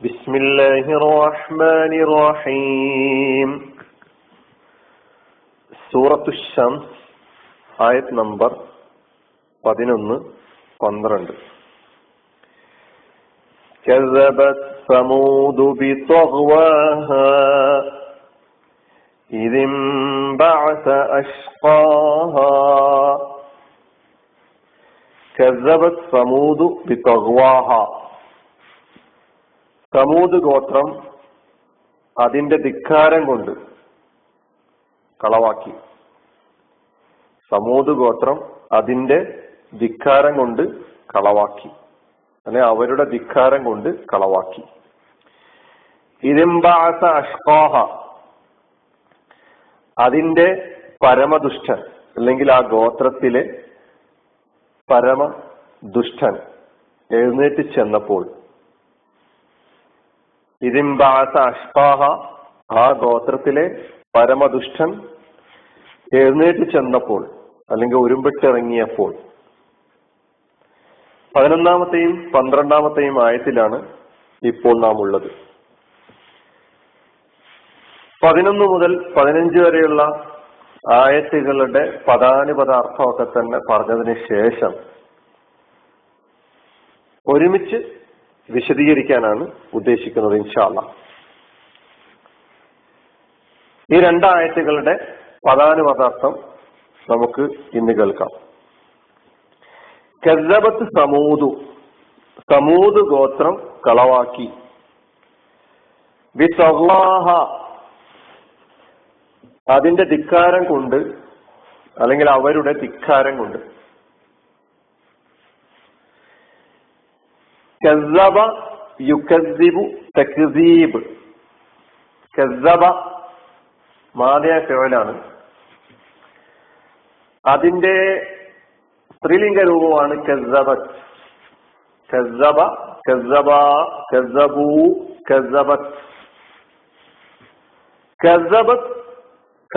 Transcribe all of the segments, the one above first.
بسم الله الرحمن الرحيم സൂറത്തു ഷംസ് ആയത് നമ്പർ പതിനൊന്ന് പന്ത്രണ്ട് كذبت ثمود بطغواها إذ انبعث أشقاها كذبت ثمود بطغواها സമൂത് ഗോത്രം അതിന്റെ ധിക്കാരം കൊണ്ട് കളവാക്കി. സമൂത് ഗോത്രം അതിന്റെ ധിക്കാരം കൊണ്ട് കളവാക്കി. അല്ലെ അവരുടെ ധിക്കാരം കൊണ്ട് കളവാക്കി. ഇരുമ്പാസ അഷ്കോഹ അതിന്റെ പരമദുഷ്ടൻ അല്ലെങ്കിൽ ആ ഗോത്രത്തിലെ പരമ ദുഷ്ടൻ എഴുന്നേറ്റ് ചെന്നപ്പോൾ ഇതിംബാസ അഷ്പാഹ ആ ഗോത്രത്തിലെ പരമദുഷ്ടൻ എഴുന്നേറ്റ് ചെന്നപ്പോൾ അല്ലെങ്കിൽ ഉരുമ്പിട്ടിറങ്ങിയപ്പോൾ. പതിനൊന്നാമത്തെയും പന്ത്രണ്ടാമത്തെയും ആയത്തിലാണ് ഇപ്പോൾ നാം ഉള്ളത്. പതിനൊന്ന് മുതൽ പതിനഞ്ച് വരെയുള്ള ആയത്തുകളുടെ പദാനുപദ അർത്ഥമൊക്കെ തന്നെ പറഞ്ഞതിന് ശേഷം ഒരുമിച്ച് വിശദീകരിക്കാനാണ് ഉദ്ദേശിക്കുന്നത് ഇൻഷാല്ല ഈ രണ്ടായത്തുകളുടെ പദാനുപദാർത്ഥം നമുക്ക് ഇന്ന് കേൾക്കാം. കെസബത്ത് സമൂതു സമൂത് ഗോത്രം കളവാക്കി. വിസവാഹ അതിന്റെ ധിക്കാരം കൊണ്ട് അല്ലെങ്കിൽ അവരുടെ ധിക്കാരം കൊണ്ട് ഫിഴലാണ് അതിന്റെ സ്ത്രീലിംഗ രൂപമാണ്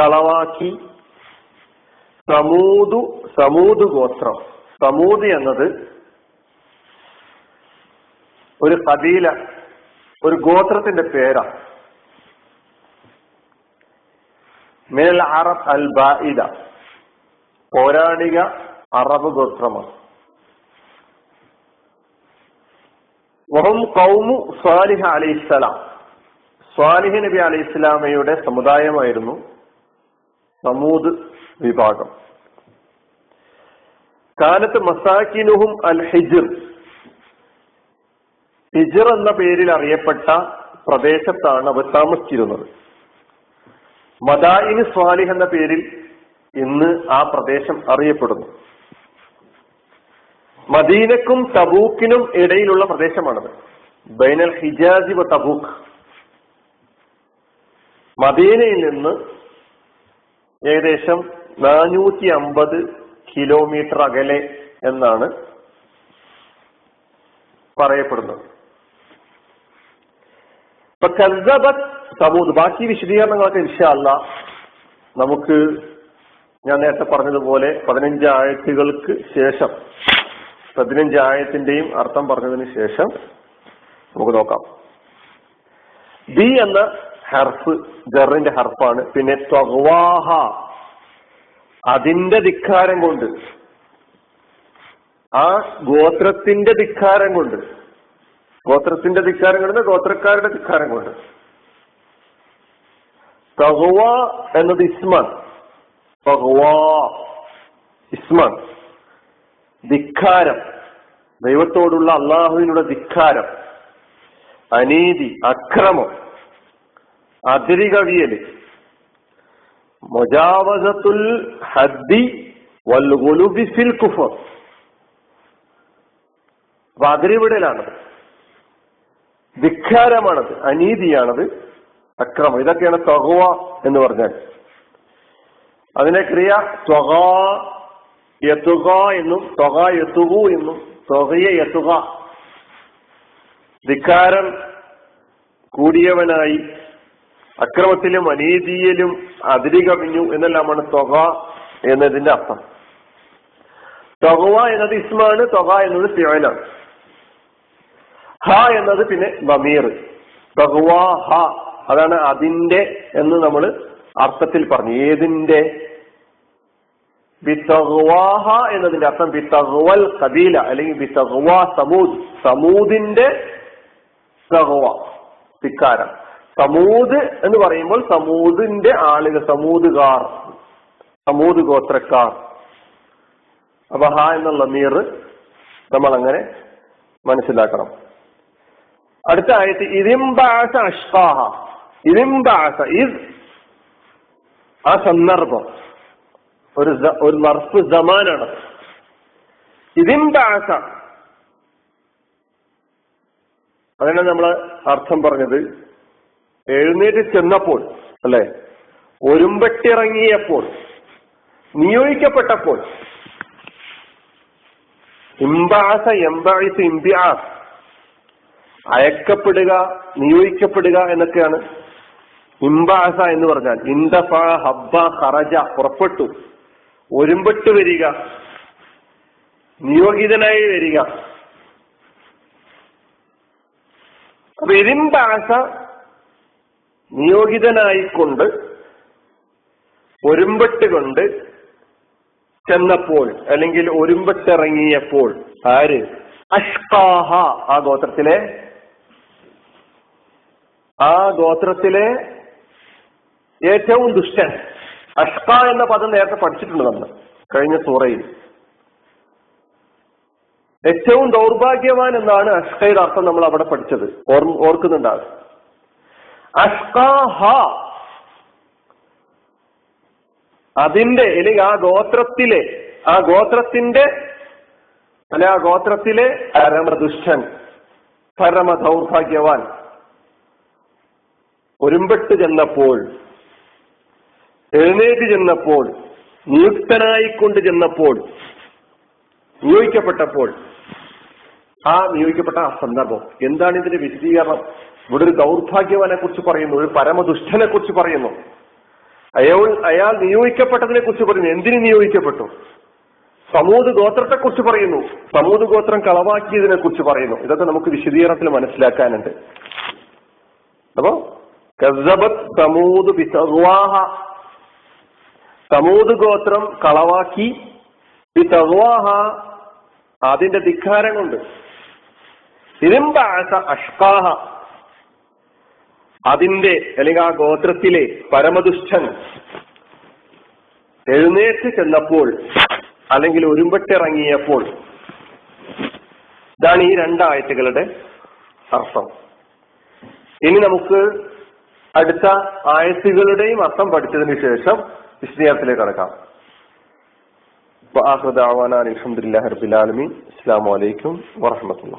കളവാക്കി സമൂതു സമൂത് ഗോത്രം. സമൂത് എന്നത് ഒരു കബീല ഒരു ഗോത്രത്തിന്റെ പേരാണ് മേൽ അറബ് അൽ ബായിദ പൗരാണിക അറബ് ഗോത്രമാണ്. വഹും കൗമു സ്വാലിഹ അലി അലൈഹിസ്സലാം സ്വാലിഹ് നബി അലി ഇസ്ലാമയുടെ സമുദായമായിരുന്നു സമൂദ് വിഭാഗം. കാലത്ത് മസാക്കിനുഹും അൽ ഹിജിർ ഹിജിർ എന്ന പേരിൽ അറിയപ്പെട്ട പ്രദേശത്താണ് അവർ താമസിച്ചിരുന്നത്. മദായിന് സ്വാലിഹ് എന്ന പേരിൽ ഇന്ന് ആ പ്രദേശം അറിയപ്പെടുന്നു. മദീനക്കും തബൂക്കിനും ഇടയിലുള്ള പ്രദേശമാണത്. ബൈനൽ ഹിജാസി വ തബൂക്ക്. മദീനയിൽ നിന്ന് ഏകദേശം നാനൂറ്റി അമ്പത് കിലോമീറ്റർ അകലെ എന്നാണ് പറയപ്പെടുന്നത്. സമൂത് ബാക്കി വിശദീകരണങ്ങളൊക്കെ ഇൻഷാല്ല നമുക്ക് ഞാൻ നേരത്തെ പറഞ്ഞതുപോലെ പതിനഞ്ച് ആയത്തുകൾക്ക് ശേഷം പതിനഞ്ച് ആയത്തിന്റെയും അർത്ഥം പറഞ്ഞതിന് ശേഷം നമുക്ക് നോക്കാം. ബി എന്ന ഹർഫ് ജറിന്റെ ഹർഫാണ്. പിന്നെ ത്വവാഹ അതിന്റെ ധിക്കാരം കൊണ്ട്. ആ ഗോത്രത്തിന്റെ ധിക്കാരം കൊണ്ട്. ഗോത്രത്തിന്റെ ധിക്കാരം കൊണ്ട് ഗോത്രക്കാരുടെ ധിക്കാരം കൊണ്ട്. തഹുവ എന്നത് ഇസ്മാൻ. തഹുവ ഇസ്മാൻ. ധിക്കാരം. ദൈവത്തോടുള്ള അള്ളാഹുവിനുള്ള ധിക്കാരം. അനീതി അക്രമം. അതിരികവിയൽ മൊജാവസത്തുൽ ഹദ്ദി വൽ ഫിൽ കുഫർ. അപ്പൊ അതിരിവിടലാണത് ധിക്കാരമാണത് അനീതിയാണത് അക്രമം. ഇതൊക്കെയാണ് തൊഹവ എന്ന് പറഞ്ഞാൽ. അതിനെ ക്രിയ ത്വക യത്തുക എന്നും ത്വക യത്തുകു എന്നും ത്വകയെ യത്തുക ധിക്കാരം കൂടിയവനായി അക്രമത്തിലും അനീതിയിലും അതിരി കവിഞ്ഞു എന്നെല്ലാമാണ് തൊക എന്നതിന്റെ അർത്ഥം. തൊകവ എന്നത് ഇസ്മാണ് തൊക എന്നത് ഫിയലാണ് ഹ എന്നത് പിന്നെ നമീർ ഹ അതാണ് അതിന്റെ എന്ന് നമ്മൾ അർത്ഥത്തിൽ പറഞ്ഞു. ഏതിന്റെ ബിത്തഗ്വാഹ എന്നതിന്റെ അർത്ഥം ബിത്തഗ്വൽ കബീല അല്ലെങ്കിൽ ബിത്തഗ്വ സമൂദ്. സമൂദിന്റെ സഹ്വ ധിക്കാരം. സമൂദ് എന്ന് പറയുമ്പോൾ സമൂദിന്റെ ആളുകൾ സമൂദുകാർ സമൂദ് ഗോത്രക്കാർ. അപ്പൊ ഹ എന്നുള്ള മീർ നമ്മൾ അങ്ങനെ മനസ്സിലാക്കണം. അടുത്ത ആയത്ത് ഇതിംബാസ അഷ്കാഹ ഇതിംബാസ ഇത് ആ സന്ദർഭം. ഒരു ഒരു നർഫ് സമാനാണ്. ഇതിംബാസ അതിനാണ് നമ്മൾ അർത്ഥം പറഞ്ഞത്. എഴുന്നേറ്റ് ചെന്നപ്പോൾ അല്ലെ? ഒരുമ്പെട്ടിറങ്ങിയപ്പോൾ നിയോഗിക്കപ്പെട്ടപ്പോൾ. ഇംബാസ എംബാസ് ഇംബിയാസ് അയക്കപ്പെടുക നിയോഗിക്കപ്പെടുക എന്നൊക്കെയാണ്. ഇംബാസ എന്ന് പറഞ്ഞാൽ ഇന്തഫ ഹബ്ബ ഹറജ പുറപ്പെട്ടു. ഒരുമ്പെട്ട് വരിക. നിയോഗിതനായി വരിക. അപ്പൊ ഇരിമ്പാസ നിയോഗിതനായിക്കൊണ്ട് ഒരുമ്പെട്ട് കൊണ്ട് ചെന്നപ്പോൾ അല്ലെങ്കിൽ ഒരുമ്പെട്ടിറങ്ങിയപ്പോൾ ആര്? അഷ്കാഹ ആ ഗോത്രത്തിലെ ആ ഗോത്രത്തിലെ ഏറ്റവും ദുഷ്ടൻ അഷ്ക എന്ന പദം നേരത്തെ പഠിച്ചിട്ടുണ്ട് നമ്മൾ കഴിഞ്ഞ സൂറയിൽ. ഏറ്റവും ദൗർഭാഗ്യവാൻ എന്നാണ് അഷ്കയുടെ അർത്ഥം നമ്മൾ അവിടെ പഠിച്ചത്. ഓർക്കുന്നുണ്ടാകും അഷ്ക അതിന്റെ അല്ലെങ്കിൽ ആ ഗോത്രത്തിലെ ആ ഗോത്രത്തിന്റെ അല്ലെ ആ ഗോത്രത്തിലെ പരമദുഷ്ടൻ പരമ ദൗർഭാഗ്യവാൻ ഒരുമ്പെട്ട് ചെന്നപ്പോൾ എഴുന്നേറ്റ് ചെന്നപ്പോൾ നിയുക്തനായിക്കൊണ്ട് ചെന്നപ്പോൾ നിയോഗിക്കപ്പെട്ടപ്പോൾ ആ നിയോഗിക്കപ്പെട്ട ആ സന്ദർഭം. എന്താണ് ഇതിന്റെ വിശദീകരണം? ഇവിടെ ഒരു ദൗർഭാഗ്യവാനെ കുറിച്ച് പറയുന്നു ഒരു പരമദുഷ്ടനെ കുറിച്ച് പറയുന്നു. അയാൾ അയാൾ നിയോഗിക്കപ്പെട്ടതിനെ കുറിച്ച് പറയുന്നു. എന്തിന് നിയോഗിക്കപ്പെട്ടു? സമൂത് ഗോത്രത്തെ കുറിച്ച് പറയുന്നു. സമൂത് ഗോത്രം കളവാക്കിയതിനെ കുറിച്ച് പറയുന്നു. ഇതൊക്കെ നമുക്ക് വിശദീകരണത്തിൽ മനസ്സിലാക്കാനുണ്ട്. അപ്പോ കസബത്ത് സമൂത് ഗോത്രം കളവാക്കി. ബിതഗ്വാഹ അതിന്റെ ധിക്കാരം കൊണ്ട് തിരുമ്പാസ അഷ്കാഹ. അതിന്റെ അല്ലെങ്കിൽ ആ ഗോത്രത്തിലെ പരമദുഷ്ടൻ എഴുന്നേറ്റ് ചെന്നപ്പോൾ അല്ലെങ്കിൽ ഒരുമ്പെട്ടിറങ്ങിയപ്പോൾ ഇതാണ് ഈ രണ്ടായത്തുകളുടെ അർത്ഥം. ഇനി നമുക്ക് അടുത്ത ആയത്തുകളുടെയും അർത്ഥം പഠിച്ചതിന് ശേഷം വിശദീകരണത്തിലേക്ക് കടക്കാം. അലഹമുല്ലാ ഹർബിലാലമി അസ്സാം വലൈക്കും വാഹമത്തുള്ള